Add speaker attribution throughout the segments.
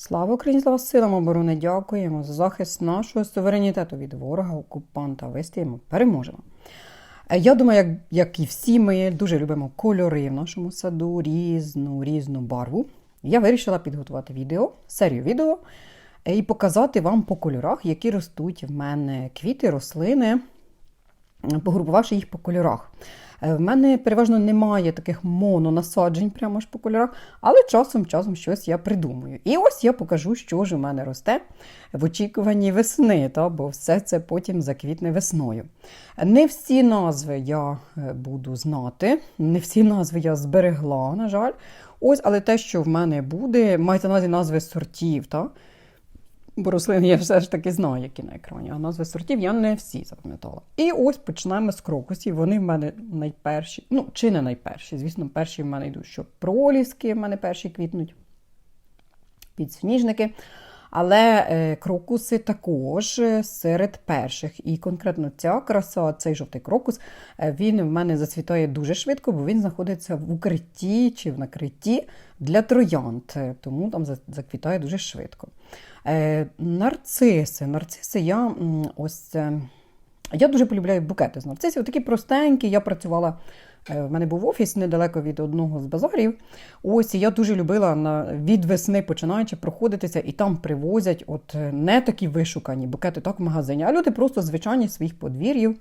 Speaker 1: Слава Україні, слава силам оборони! Дякуємо за захист нашого суверенітету від ворога, окупанта. Вистоїмо, переможемо. Е, Я думаю, як, як і всі ми дуже любимо кольори в нашому саду, різну різну барву. Я вирішила підготувати відео, серію відео е, і показати вам по кольорах, які ростуть в мене квіти, рослини, погрупувавши їх по кольорах. Е, В мене переважно немає таких мононасаджень прямо ж по кольорах, але часом часом щось я придумую. І ось я покажу, що ж у мене росте в очікуванні весни, та, бо все це потім заквітне весною. Не всі назви я е, буду знати, не всі назви я зберегла, на жаль. Ось, але те, що в мене буде, мається на увазі назви сортів. Та? Бо рослини я все ж таки знаю, які на екрані, а назви сортів я не всі запам'ятала. І ось починаємо з крокусів. Вони в мене найперші, ну, чи не найперші. Звісно, перші в мене йдуть, що проліски в мене перші квітнуть, підсніжники. Але е, крокуси також е, серед перших. І конкретно ця краса, цей жовтий крокус, е, він в мене зацвітає дуже швидко, бо він знаходиться в укритті чи в накритті для троянд, тому там заквітає дуже швидко. Нарциси. Нарциси я ось. Я дуже полюбляю букети з нарцисів. Такі простенькі. Я працювала. Е, В мене був офіс недалеко від одного з базарів. Ось і я дуже любила на від весни починаючи проходитися, і там привозять от е, не такі вишукані букети, так в магазині, а люди просто звичайні своїх подвір'їв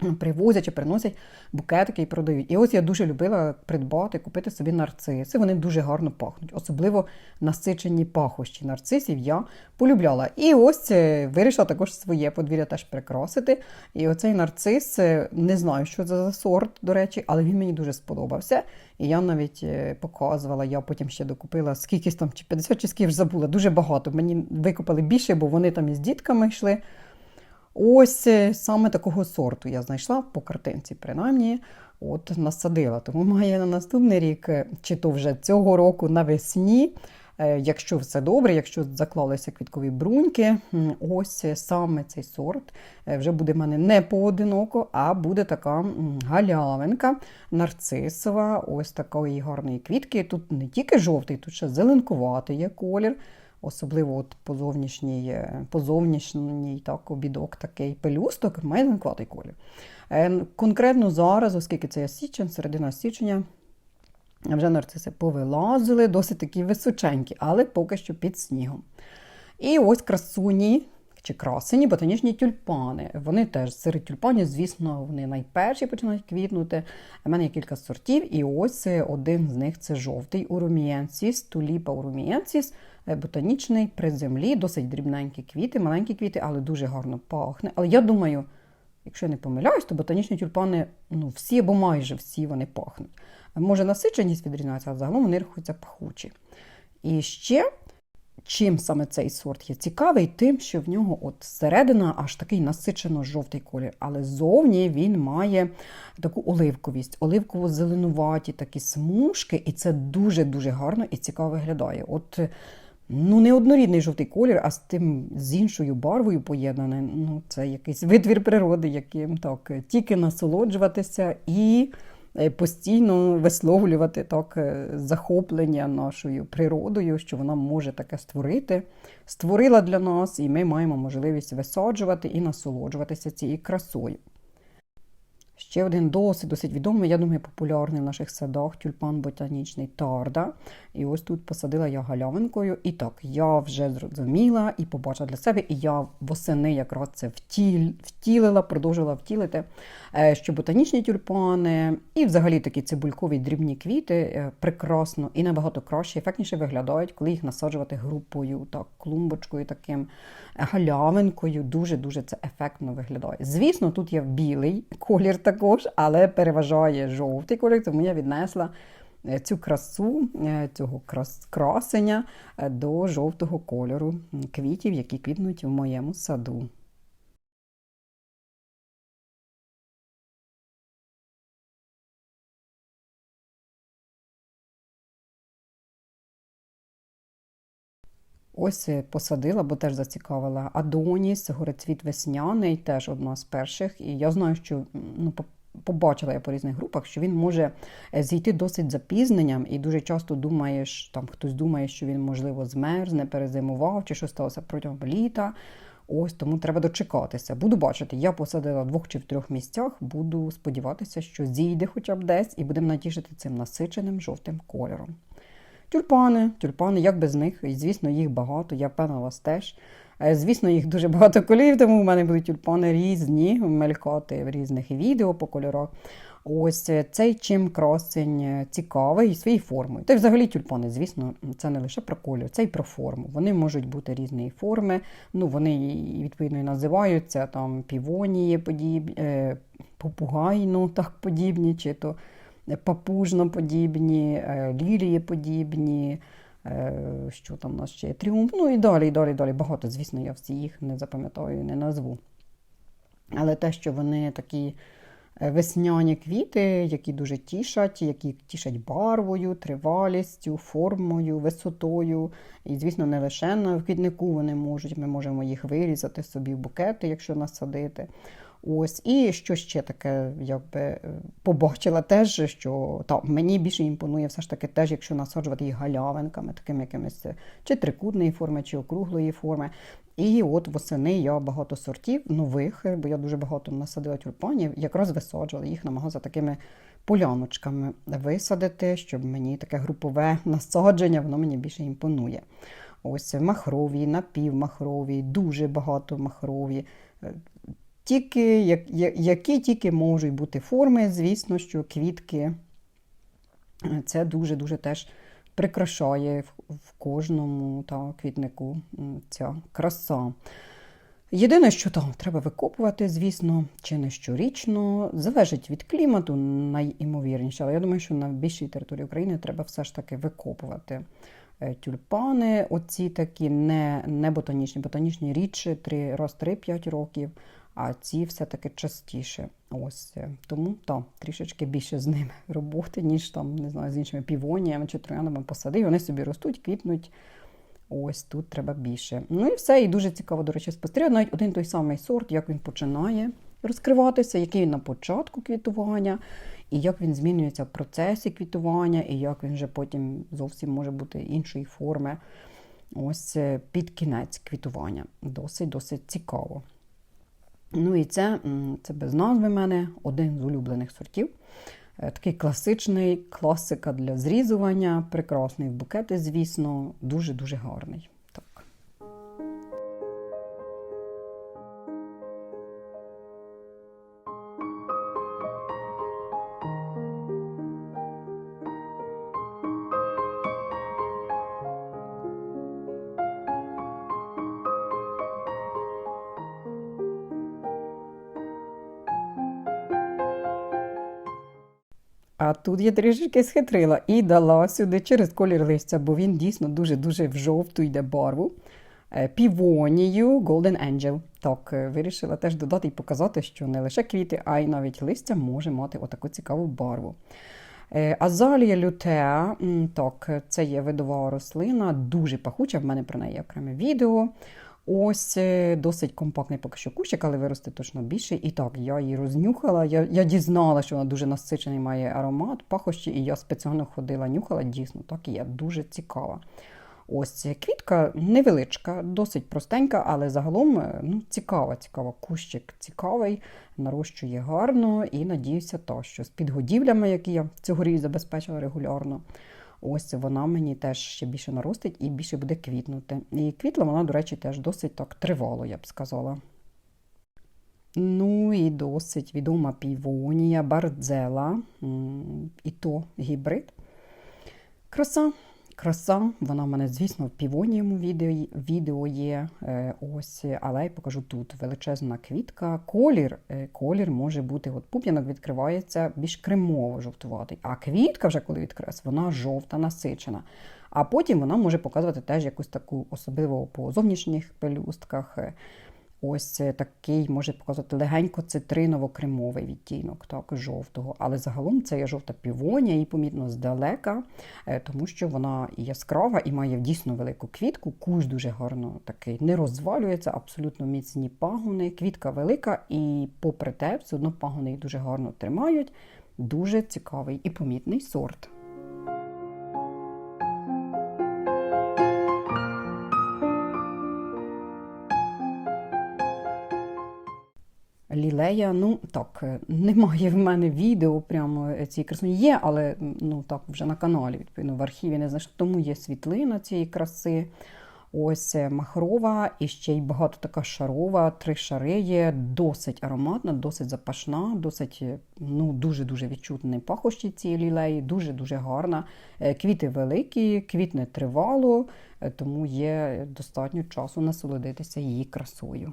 Speaker 1: привозять чи приносять букетики і продають. І ось я дуже любила придбати, купити собі нарциси. Вони дуже гарно пахнуть, особливо насичені пахощі нарцисів я полюбляла. І ось е, вирішила також своє подвір'я теж прикрасити. І оцей нарцис, е, не знаю, що це за сорт, до речі, але він мені дуже сподобався. І я навіть е, показувала, я потім ще докупила скількись там, чи 50 чи скільки вже забула, дуже багато. Мені викупили більше, бо вони там із дітками йшли. Ось е, саме такого сорту я знайшла по картинці, принаймні, от насадила. Тому має на наступний рік, е, чи то вже цього року навесні, е, якщо все добре, якщо заклалися квіткові бруньки, ось саме цей сорт вже буде в мене не поодиноко, а буде така галявинка нарцисова, ось такої гарної квітки. Тут не тільки жовтий, тут ще зеленкуватий є колір. Особливо от по зовнішній, е, по зовнішній так, обідок такий пелюсток, має зеленкуватий колір. Е, Конкретно зараз, оскільки це є січень, середина січня, вже нарциси повилазили, досить такі височенькі, але поки що під снігом. І ось красуні чи красені ботанічні тюльпани. Вони теж серед тюльпанів, звісно, вони найперші починають квітнути. У мене є кілька сортів, і ось е, один з них це жовтий урумієнсіс, туліпа урумієнсіс, е, ботанічний при землі, досить дрібненькі квіти, маленькі квіти, але дуже гарно пахне. Але я думаю, якщо я не помиляюсь, то ботанічні тюльпани ну, всі або майже всі вони пахнуть. Може, насиченість відрізняється, а загалом вони рахуються пахучі. І ще чим саме цей сорт є цікавий, тим, що в нього от середина аж такий насичено-жовтий колір, але зовні він має таку оливковість, оливково-зеленуваті такі смужки, і це дуже-дуже гарно і цікаво виглядає. От ну, не однорідний жовтий колір, а з тим з іншою барвою поєднаний. Ну, це якийсь витвір природи, яким так тільки насолоджуватися і е, постійно висловлювати так е, захоплення нашою природою, що вона може таке створити, створила для нас, і ми маємо можливість висаджувати і насолоджуватися цією красою. Ще один досить досить відомий, я думаю, популярний в наших садах тюльпан ботанічний тарда. І ось тут посадила я галявинкою. І так, я вже зрозуміла і побачила для себе, і я восени якраз це втіль, втілила, продовжила втілити, е, що ботанічні тюльпани і взагалі такі цибулькові дрібні квіти е, прекрасно і набагато краще, ефектніше виглядають, коли їх насаджувати групою, так, клумбочкою таким, галявинкою. Дуже-дуже це ефектно виглядає. Звісно, тут є білий колір також, але переважає жовтий колір, тому я віднесла е, цю красу, е, цього крас- красення е, до жовтого кольору квітів, які квітнуть в моєму саду. Ось посадила, бо теж зацікавила. Адоніс, горецвіт весняний, теж одна з перших. І я знаю, що ну, побачила я по різних групах, що він може е, зійти досить запізненням, і дуже часто думаєш, там хтось думає, що він, можливо, змерзне, перезимував, чи що сталося протягом літа. Ось тому треба дочекатися. Буду бачити, я посадила в двох чи в трьох місцях. Буду сподіватися, що зійде хоча б десь, і будемо натішити цим насиченим жовтим кольором. Тюльпани, тюльпани, як без них, і звісно, їх багато. Я певна вас теж. Е, Звісно, їх дуже багато кольорів, тому в мене будуть тюльпани різні, мелькати в різних відео по кольорах. Ось е, цей чим красень е, цікавий своєю формою. Та й взагалі тюльпани, звісно, це не лише про колір, це й про форму. Вони можуть бути різної форми. Ну, вони відповідно і називаються там півонії подібні, е, попугайно так подібні, чи то папужно подібні, е, лілії подібні. Е, Що там у нас ще є? Тріумф, ну і далі, і далі, і далі. Багато, звісно, я всі їх не запам'ятаю і не назву. Але те, що вони такі е, весняні квіти, які дуже тішать, які тішать барвою, тривалістю, формою, висотою. І, звісно, не лише на квітнику вони можуть, ми можемо їх вирізати собі в букети, якщо насадити. Ось, і що ще таке, якби е, побачила теж, що та, мені більше імпонує все ж таки теж, якщо насаджувати їх галявинками, такими якимись е, чи трикутної форми, чи округлої форми. І от восени я багато сортів нових, бо я дуже багато насадила тюльпанів, якраз висаджувала їх, намагалася такими поляночками висадити, щоб мені таке групове насадження, воно мені більше імпонує. Ось махрові, напівмахрові, дуже багато махрові. Е, тільки, які тільки можуть бути форми, звісно, що квітки це дуже-дуже теж прикрашає в кожному та, квітнику ця краса. Єдине, що там треба викопувати, звісно, чи не щорічно, залежить від клімату, найімовірніше. Але я думаю, що на більшій території України треба все ж таки викопувати е, тюльпани. Оці такі не не ботанічні, ботанічні рідше, раз 3-5 років а ці все-таки частіше. Ось е, Тому так, трішечки більше з ними роботи, ніж там, не знаю, з іншими півоніями чи троянами посадив. Вони собі ростуть, квітнуть. Ось тут треба більше. Ну і все. І дуже цікаво, до речі, спостерігати. Навіть один той самий сорт, як він починає розкриватися, який він на початку квітування, і як він змінюється в процесі квітування, і як він вже потім зовсім може бути іншої форми. Ось е, під кінець квітування. Досить-досить цікаво. Ну і це це без назви мене один з улюблених сортів. Е, такий класичний класика для зрізування, прекрасний в букети, звісно, дуже-дуже гарний. А тут я трішки схитрила і дала сюди через колір листя, бо він дійсно дуже-дуже в жовту йде барву. Е, півонію Golden Angel. Так, е, вирішила теж додати і показати, що не лише квіти, а й навіть листя може мати отаку цікаву барву. Е, азалія лютеа, так, це є видова рослина, дуже пахуча, в мене про неї окреме відео. Ось е, досить компактний поки що кущик, але виросте точно більше. І так, я її рознюхала. Я я дізнала, що вона дуже насичений має аромат, пахощі, і я спеціально ходила, нюхала, дійсно, так і є дуже цікава. Ось квітка невеличка, досить простенька, але загалом е, ну, цікава, цікава. Кущик цікавий, нарощує гарно і надіюся, то, що з підгодівлями, які я цьогоріч забезпечила регулярно. Ось вона мені теж ще більше наростить і більше буде квітнути. І квітла вона, до речі, теж досить так тривало, я б сказала. Ну і досить відома півонія, бардзела, і то гібрид. Краса краса. Вона в мене, звісно, в півонієму відео відео є. Е, ось, Але я покажу тут величезна квітка. Колір е, колір може бути, от пуп'янок відкривається більш кремово-жовтуватий. А квітка, вже коли відкрилась, вона жовта, насичена. А потім вона може показувати теж якусь таку особливу по зовнішніх пелюстках. Ось е, такий може показати легенько цитриново-кремовий відтінок, так, жовтого. Але загалом це є жовта півонія, її помітно здалека, е, тому що вона і яскрава і має дійсно велику квітку. Кущ дуже гарно такий не розвалюється, абсолютно міцні пагони. Квітка велика, і попри те, все одно пагони її дуже гарно тримають. Дуже цікавий і помітний сорт. Лілея, ну так, е, немає в мене відео прямо цієї красуні. Є, але ну так, вже на каналі, відповідно, в архіві не знайшла. Тому є світлина цієї краси. Ось е, махрова і ще й багато така шарова, три шари є, досить ароматна, досить запашна, досить е, ну, дуже-дуже відчутний пахощі цієї лілеї, дуже-дуже гарна. Е, Квіти великі, квітне тривало, е, тому є достатньо часу насолодитися її красою.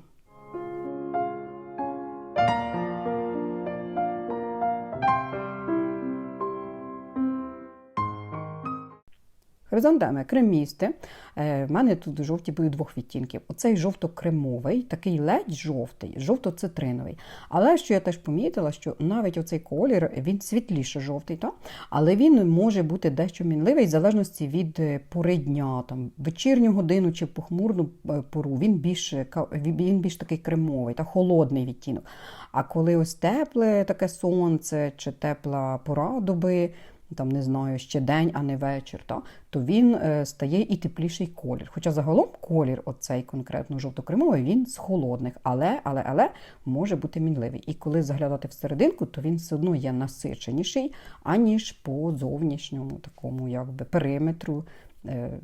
Speaker 1: Хризантеми кремісти. Е, В мене тут жовті будуть двох відтінків. Оцей жовто-кремовий, такий ледь жовтий, жовто-цитриновий. Але що я теж помітила, що навіть оцей колір він світліше жовтий, та? але він може бути дещо мінливий в залежності від е, пори дня, там, вечірню годину чи похмурну е, пору. Він більш, він більш такий кремовий, та холодний відтінок. А коли ось тепле таке сонце чи тепла пора доби, там не знаю, ще день, а не вечір, та, то він е, стає і тепліший колір. Хоча загалом колір, оцей конкретно жовто-кремовий, він з холодних, але, але, але може бути мінливий. І коли заглядати всерединку, то він все одно є насиченіший, аніж по зовнішньому такому якби, периметру. Е,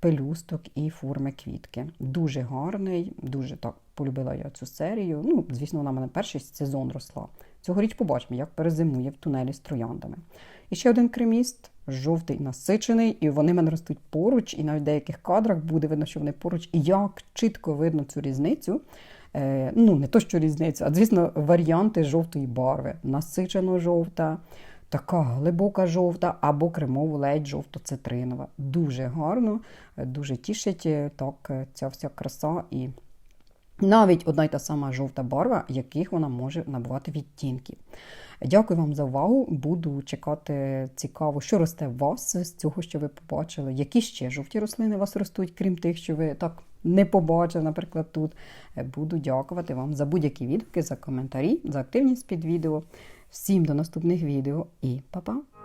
Speaker 1: Пелюсток і форми квітки. Дуже гарний, дуже так полюбила я цю серію. Ну, звісно, вона мене перший сезон росла. Цьогоріч побачимо, як перезимує в тунелі з трояндами. І ще один креміст, жовтий насичений, і вони мене ростуть поруч, і навіть в деяких кадрах буде видно, що вони поруч. І як чітко видно цю різницю. Е, ну, не то, що різницю, а звісно, варіанти жовтої барви. Насичено жовта, така глибока жовта або кремово ледь жовто-цитринова. Дуже гарно, е, дуже тішить е, так е, ця вся краса і навіть одна й та сама жовта барва, яких вона може набувати відтінків. Дякую вам за увагу. Буду чекати цікаво, що росте у вас з цього, що ви побачили. Які ще жовті рослини у вас ростуть, крім тих, що ви так не побачили, наприклад, тут. Буду дякувати вам за будь-які відгуки, за коментарі, за активність під відео. Всім до наступних відео і па-па!